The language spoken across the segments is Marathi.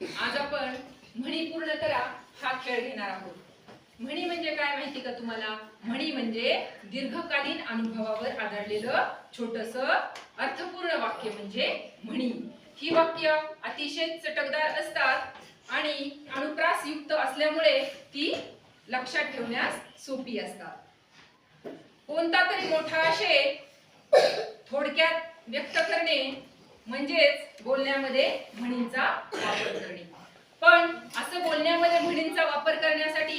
आज आपण म्हणी पूर्ण करा हा खेळ घेणार आहोत. म्हणी म्हणजे काय माहिती का तुम्हाला? म्हणी म्हणजे दीर्घकालीन अनुभवावर आधारलेलं छोटस अर्थपूर्ण वाक्य म्हणजे म्हणी. ही वाक्य अतिशय चटकदार असतात आणि अनुप्रास युक्त असल्यामुळे ती लक्षात ठेवण्यास सोपी असतात. कोणता तरी मोठा आशय थोडक्यात व्यक्त करणे म्हणजेच बोलण्यामध्ये म्हणींचा वापर करणे. पण असं बोलण्यामध्ये म्हणींचा वापर करण्यासाठी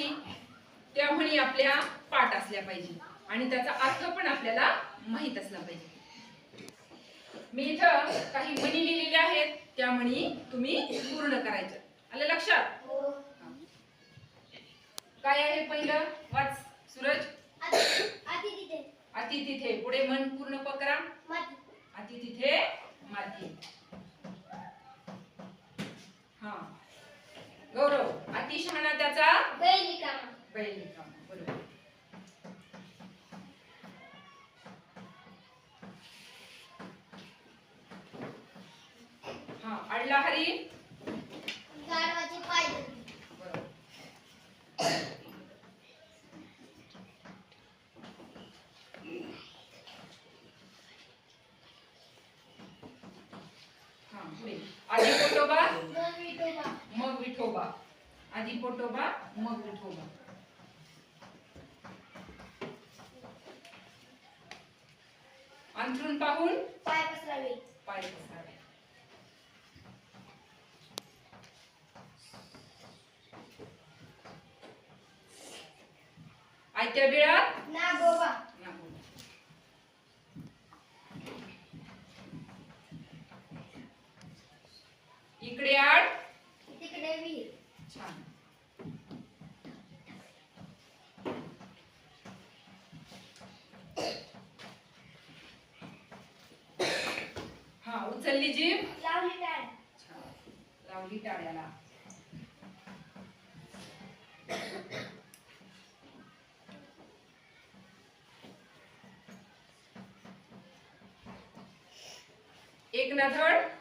त्या म्हणी आपल्या पाठ असल्या पाहिजे आणि त्याचा अर्थ पण आपल्याला माहीत असला पाहिजे. मी इथं काही म्हणी लिहिलेल्या आहेत त्या म्हणी तुम्ही पूर्ण करायच्या आलं लक्षात? काय आहे पहिलं? वाच सूरज. अति तिथे. पुढे मन पूर्ण पकरा अति तिथे माती. हा. गौरव अति शहाणा त्याचा. बैल रिकामा. बरोबर. हा अडला हरी. बरोबर हा पुढे. आधी पोटोबा मग विठोबा. आधी पोटोबा मग विठोबा. अंथरून पाहून पाय पसरावे. आयत्या बिळात नागोबा. छान हा उचलली जीभ. छान. लावली टाळ्याला एक ना धड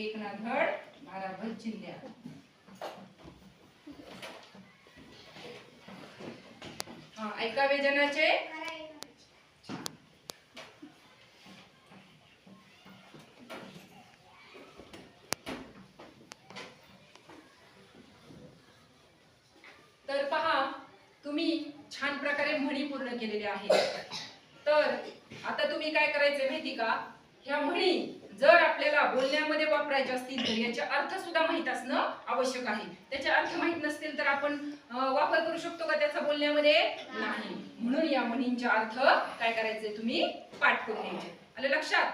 एक ना धड भाराभर चिंध्या हा ऐकावे जनाचे तर पहा तुम्ही छान प्रकारे म्हणी पूर्ण केलेल्या आहेत. तर आता तुम्ही काय करायचे माहिती का? ह्या म्हणी जर आपल्याला बोलण्यामध्ये वापरायचे असतील तर याचे अर्थ सुद्धा माहीत असणं आवश्यक आहे. त्याचे अर्थ माहीत नसतील तर आपण वापर करू शकतो का त्याचा बोलण्यामध्ये? नाही. म्हणून या म्हणींचे अर्थ काय करायचे? तुम्ही पाठ करून घ्यायचे. आलं लक्षात?